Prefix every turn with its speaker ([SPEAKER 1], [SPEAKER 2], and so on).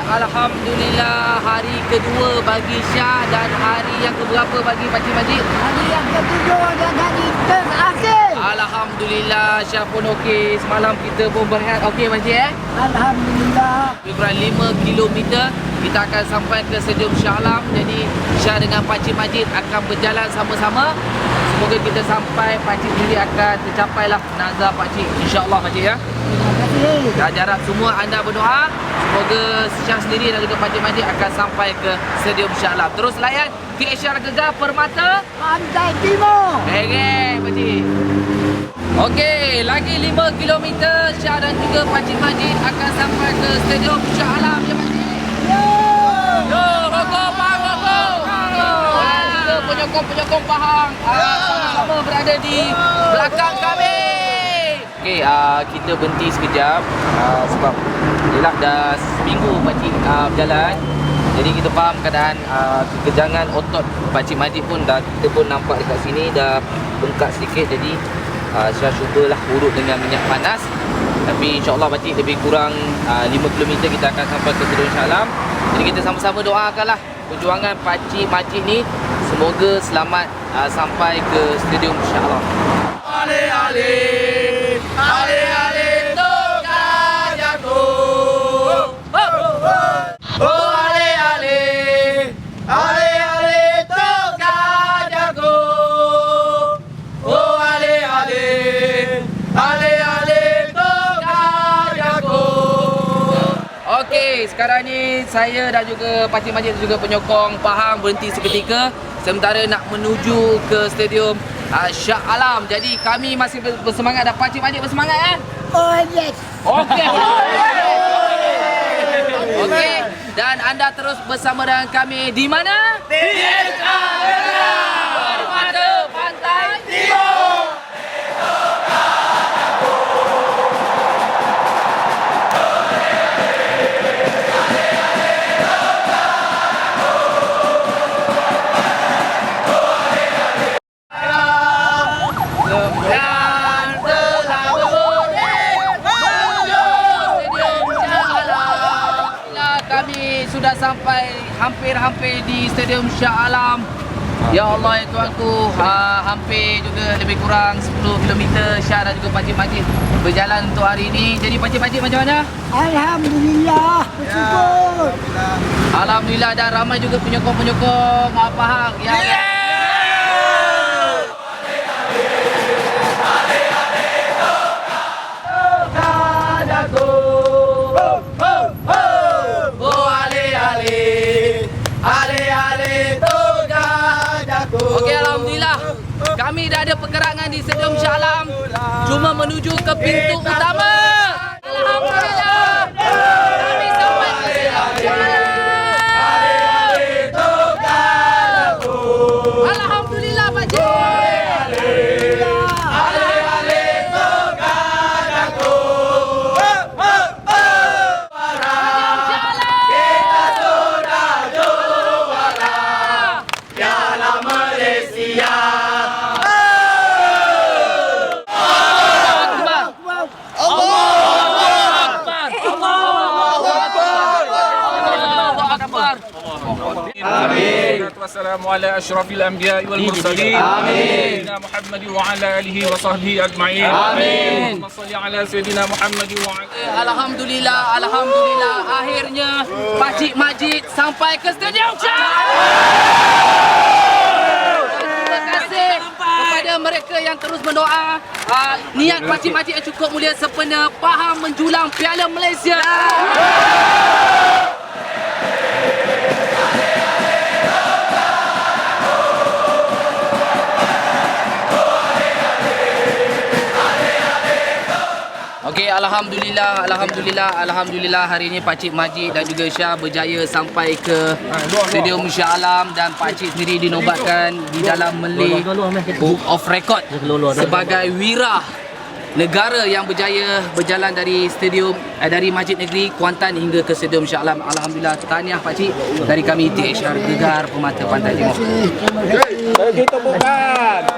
[SPEAKER 1] Alhamdulillah hari kedua bagi Syah dan hari yang keberapa bagi Pakcik Majid?
[SPEAKER 2] Hari yang ketujuh dan hari terakhir.
[SPEAKER 1] Alhamdulillah Syah pun okey. Semalam kita pun berehat. Okey Pakcik eh?
[SPEAKER 2] Alhamdulillah.
[SPEAKER 1] Lebih kurang 5 km kita akan sampai ke Stadium Shah Alam. Jadi Syah dengan Pakcik Majid akan berjalan sama-sama. Semoga kita sampai Pakcik sendiri akan tercapai lah nazar Pakcik. InsyaAllah Pakcik ya. Dan harap semua anda berdoa. Semoga Syah sendiri dan juga Pakcik Majid akan sampai ke Stadium Shah Alam. Terus layan KHR Gegar Permata.
[SPEAKER 2] Pantai Timur.
[SPEAKER 1] Okey, Pakcik. Okey, lagi 5 km Syah dan juga Pakcik Majid akan sampai ke Stadium Shah Alam. Ya Pakcik.
[SPEAKER 2] Yo.
[SPEAKER 1] Yo, rokok, Pahang, rokok juga penyokong-penyokong Pahang. Ah, Sama-sama berada di belakang kami Okey, uh, kita berhenti sekejap. Uh, Sebab Yelah dah seminggu Pakcik uh, berjalan. Jadi kita faham keadaan uh, kekejangan otot Pakcik Majid pun dah Kita pun nampak dekat sini dah bengkak sedikit. Jadi uh, saya cubalah urut dengan minyak panas. Tapi insyaAllah Pakcik lebih kurang uh, 5 km kita akan sampai ke Stadium Shah Alam. Jadi kita sama-sama doakanlah perjuangan Pakcik Majid ni. Semoga selamat uh, sampai ke Stadium Shah Alam. Ale sekarang ni saya dan juga Pakcik Majid dan juga penyokong Pahang berhenti seketika sementara nak menuju ke stadium uh, Shah Alam. Jadi kami masih ber- bersemangat dan Pakcik Majid bersemangat eh?
[SPEAKER 2] Oh yes.
[SPEAKER 1] Okey. Okey, dan anda terus bersama dengan kami di mana? Di sampai hampir-hampir di Stadium Shah Alam. Ya Allah ya Tuanku, ha, hampir juga lebih kurang 10 km Syah dan juga Pakcik Majid berjalan untuk hari ini. Jadi Pakcik Majid macam mana?
[SPEAKER 2] Alhamdulillah. Bersyukur.
[SPEAKER 1] Alhamdulillah dan ramai juga penyokong-penyokong ah, Pahang yang Oh Okey alhamdulillah. Kami dah ada pergerakan di Stadium Shah Alam. Cuma menuju ke pintu utama. Alhamdulillah.
[SPEAKER 3] آمين والسلام على أشرف الأنبياء والمرسلين آمين سيدنا محمد وعلى آله وصحبه أجمعين آمين اللهم صل على سيدنا محمد وعلى
[SPEAKER 1] Alhamdulillah, Alhamdulillah Akhirnya Pakcik Majid sampai ke Stadium Shah Terima kasih kepada mereka yang terus mendoa uh, Niat Pakcik Majid yang cukup mulia sempena Pahang menjulang Piala Malaysia Okey, Alhamdulillah, Alhamdulillah, Alhamdulillah hari ini Pakcik Majid dan juga Syah berjaya sampai ke Stadium Shah Alam dan Pakcik sendiri dinobatkan di dalam Malay Book of Record sebagai wira negara yang berjaya berjalan dari stadium eh, dari Masjid Negeri Kuantan hingga ke Stadium Shah Alam. Alhamdulillah, tahniah Pakcik dari kami THR Gegar Permata Pantai Timur.
[SPEAKER 2] Kasih.
[SPEAKER 3] Bagi tepukan